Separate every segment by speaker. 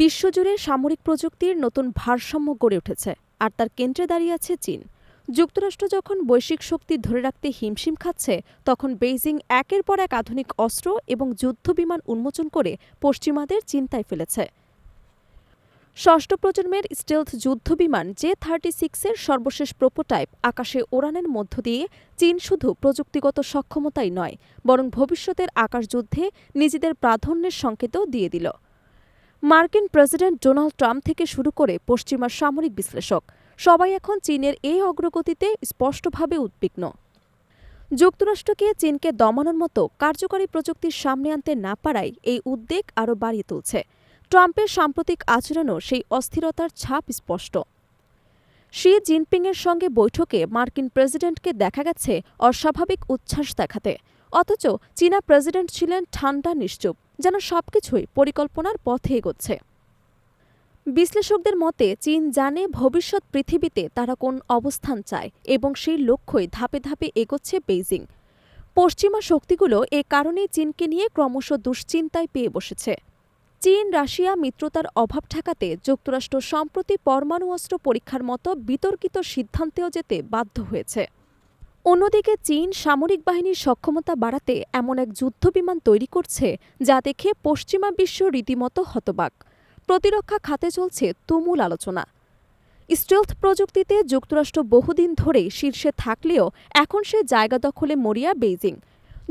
Speaker 1: বিশ্বজুড়ে সামরিক প্রযুক্তির নতুন ভারসাম্য গড়ে উঠেছে, আর তার কেন্দ্রে দাঁড়িয়ে আছে চীন। যুক্তরাষ্ট্র যখন বৈশ্বিক শক্তি ধরে রাখতে হিমশিম খাচ্ছে, তখন বেইজিং একের পর এক আধুনিক অস্ত্র এবং যুদ্ধবিমান উন্মোচন করে পশ্চিমাদের চিন্তায় ফেলেছে। ষষ্ঠ প্রজন্মের স্টেলথ যুদ্ধবিমান জে থার্টি সিক্সের সর্বশেষ প্রোপোটাইপ আকাশে ওড়ানের মধ্য দিয়ে চীন শুধু প্রযুক্তিগত সক্ষমতাই নয়, বরং ভবিষ্যতের আকাশযুদ্ধে নিজেদের প্রাধান্যের সংকেতও দিয়ে দিল। মার্কিন প্রেসিডেন্ট ডোনাল্ড ট্রাম্প থেকে শুরু করে পশ্চিমা সামরিক বিশ্লেষক। সবাই এখন চীনের এই অগ্রগতিতে স্পষ্টভাবে উদ্বিগ্ন। যুক্তরাষ্ট্রকে চীনকে দমানোর মতো কার্যকরী প্রযুক্তির সামনে আনতে না পারায় এই উদ্বেগ আরও বাড়িয়ে তুলছে। ট্রাম্পের সাম্প্রতিক আচরণও সেই অস্থিরতার ছাপ স্পষ্ট। শি জিনপিংয়ের সঙ্গে বৈঠকে মার্কিন প্রেসিডেন্টকে দেখা গেছে অস্বাভাবিক উচ্ছ্বাস দেখাতে। অথচ চীনা প্রেসিডেন্ট ছিলেন ঠান্ডা, নিশ্চুপ, যেন সবকিছুই পরিকল্পনার পথে এগোচ্ছে। বিশ্লেষকদের মতে, চীন জানে ভবিষ্যৎ পৃথিবীতে তারা কোন অবস্থান চায় এবং সেই লক্ষ্যই ধাপে ধাপে এগোচ্ছে বেইজিং। পশ্চিমা শক্তিগুলো এ কারণেই চীনকে নিয়ে ক্রমশ দুশ্চিন্তায় পেয়ে বসেছে। চীন, রাশিয়া মিত্রতার অভাব ঠেকাতে যুক্তরাষ্ট্র সম্প্রতি পরমাণু অস্ত্র পরীক্ষার মতো বিতর্কিত সিদ্ধান্তেও যেতে বাধ্য হয়েছে। অন্যদিকে চীন সামরিক বাহিনীর সক্ষমতা বাড়াতে এমন এক যুদ্ধবিমান তৈরি করছে যা দেখে পশ্চিমা বিশ্ব রীতিমতো হতবাক। প্রতিরক্ষা খাতে চলছে তুমুল আলোচনা। স্টেলথ প্রযুক্তিতে যুক্তরাষ্ট্র বহুদিন ধরেই শীর্ষে থাকলেও এখন সে জায়গা দখলে মরিয়া বেইজিং।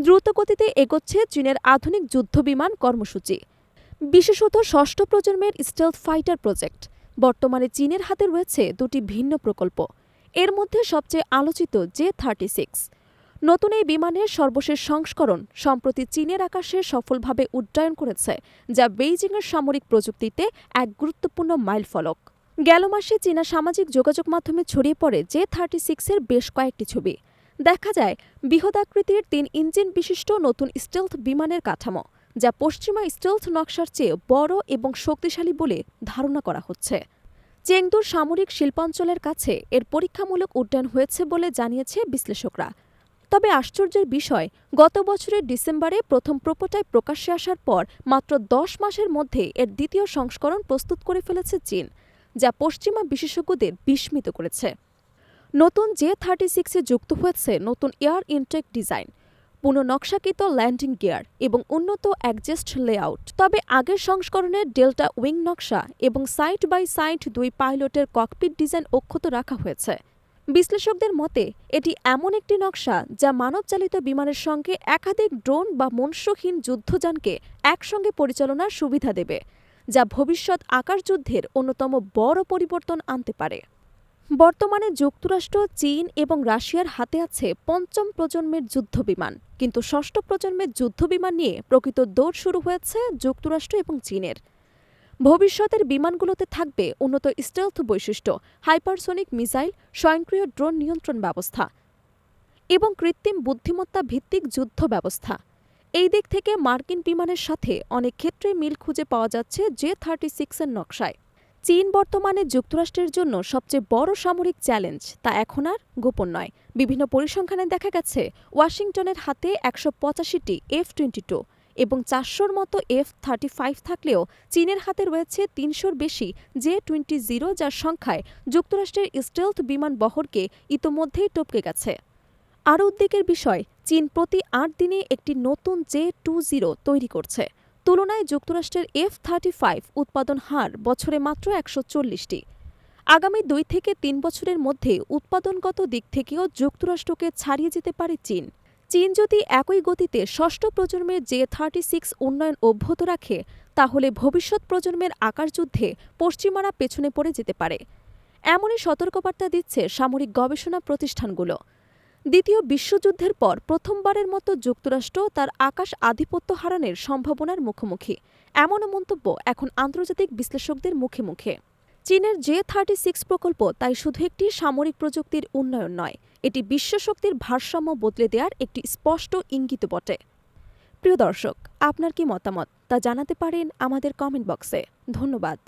Speaker 1: দ্রুতগতিতে এগোচ্ছে চীনের আধুনিক যুদ্ধবিমান কর্মসূচি। বিশেষত ষষ্ঠ প্রজন্মের স্টেলথ ফাইটার প্রজেক্ট। বর্তমানে চীনের হাতে রয়েছে দুটি ভিন্ন প্রকল্প। এর মধ্যে সবচেয়ে আলোচিত জে থার্টি সিক্স। নতুন এই বিমানের সর্বশেষ সংস্করণ সম্প্রতি চীনের আকাশে সফলভাবে উড্ডয়ন করেছে, যা বেইজিংয়ের সামরিক প্রযুক্তিতে এক গুরুত্বপূর্ণ মাইলফলক। গেল মাসে চীনা সামাজিক যোগাযোগ মাধ্যমে ছড়িয়ে পড়ে জে থার্টি সিক্সের বেশ কয়েকটি ছবি। দেখা যায় বৃহদাকৃতির তিন ইঞ্জিন বিশিষ্ট নতুন স্টেলথ বিমানের কাঠামো, যা পশ্চিমা স্টেলথ নকশার চেয়ে বড় এবং শক্তিশালী বলে ধারণা করা হচ্ছে। চেংদুর সামরিক শিল্পাঞ্চলের কাছে এর পরীক্ষামূলক উড্ডয়ন হয়েছে বলে জানিয়েছে বিশ্লেষকরা। তবে আশ্চর্যের বিষয়, গত বছরের ডিসেম্বরে প্রথম প্রোটোটাইপ প্রকাশ্যে আসার পর মাত্র দশ মাসের মধ্যে এর দ্বিতীয় সংস্করণ প্রস্তুত করে ফেলেছে চীন, যা পশ্চিমা বিশেষজ্ঞদের বিস্মিত করেছে। নতুন জে থার্টি সিক্সে যুক্ত হয়েছে নতুন এয়ার ইনটেক ডিজাইন পুনঃনকশাকৃত ল্যান্ডিং গিয়ার এবং উন্নত অ্যাডজাস্ট লেআউট। তবে আগের সংস্করণের ডেল্টা উইং নকশা এবং সাইড বাই সাইড দুই পাইলটের ককপিট ডিজাইন অক্ষত রাখা হয়েছে। বিশ্লেষকদের মতে, এটি এমন একটি নকশা যা মানবচালিত বিমানের সঙ্গে একাধিক ড্রোন বা মনুষ্যহীন যুদ্ধযানকে একসঙ্গে পরিচালনার সুবিধা দেবে, যা ভবিষ্যৎ আকাশযুদ্ধের অন্যতম বড় পরিবর্তন আনতে পারে। বর্তমানে যুক্তরাষ্ট্র, চীন এবং রাশিয়ার হাতে আছে পঞ্চম প্রজন্মের যুদ্ধবিমান। কিন্তু ষষ্ঠ প্রজন্মের যুদ্ধবিমান নিয়ে প্রকৃত দৌড় শুরু হয়েছে যুক্তরাষ্ট্র এবং চীনের। ভবিষ্যতের বিমানগুলোতে থাকবে উন্নত স্টেলথ বৈশিষ্ট্য হাইপারসোনিক মিসাইল স্বয়ংক্রিয় ড্রোন নিয়ন্ত্রণ ব্যবস্থা এবং কৃত্রিম বুদ্ধিমত্তা ভিত্তিক যুদ্ধ ব্যবস্থা। এই দিক থেকে মার্কিন বিমানের সাথে অনেক ক্ষেত্রে মিল খুঁজে পাওয়া যাচ্ছে জে থার্টি সিক্সের নকশায়। চীন বর্তমানে যুক্তরাষ্ট্রের জন্য সবচেয়ে বড় সামরিক চ্যালেঞ্জ, তা এখন আর গোপন নয়। বিভিন্ন পরিসংখ্যানে দেখা গেছে, ওয়াশিংটনের হাতে একশো পঁচাশিটি এফ টোয়েন্টি টু এবং চারশোর মতো এফ থার্টি ফাইভ থাকলেও চীনের হাতে রয়েছে তিনশোর বেশি জে টোয়েন্টি জিরো যার সংখ্যায় যুক্তরাষ্ট্রের স্টেলথ বিমান বহরকে ইতোমধ্যেই টপকে গেছে। আরও উদ্বেগের বিষয়, চীন প্রতি আট দিনে একটি নতুন জে টু জিরো তৈরি করছে। তুলনায় যুক্তরাষ্ট্রের এফ থার্টি ফাইভ উৎপাদন হার বছরে মাত্র একশো চল্লিশটি। আগামী দুই থেকে তিন বছরের মধ্যে উৎপাদনগত দিক থেকেও যুক্তরাষ্ট্রকে ছাড়িয়ে যেতে পারে চীন। চীন যদি একই গতিতে ষষ্ঠ প্রজন্মের জে থার্টি সিক্স উন্নয়ন অব্যাহত রাখে, তাহলে ভবিষ্যৎ প্রজন্মের আকারযুদ্ধে পশ্চিমারা পেছনে পড়ে যেতে পারে। এমনই সতর্কবার্তা দিচ্ছে সামরিক গবেষণা প্রতিষ্ঠানগুলো। দ্বিতীয় বিশ্বযুদ্ধের পর প্রথমবারের মতো যুক্তরাষ্ট্র তার আকাশ আধিপত্য হারানোর সম্ভাবনার মুখোমুখি। এমন মন্তব্য এখন আন্তর্জাতিক বিশ্লেষকদের মুখে মুখে। চীনের জে থার্টি সিক্স প্রকল্প তাই শুধু একটি সামরিক প্রযুক্তির উন্নয়ন নয়, এটি বিশ্বশক্তির ভারসাম্য বদলে দেওয়ার একটি স্পষ্ট ইঙ্গিত বটে। প্রিয় দর্শক, আপনার কি মতামত তা জানাতে পারেন আমাদের কমেন্ট বক্সে। ধন্যবাদ।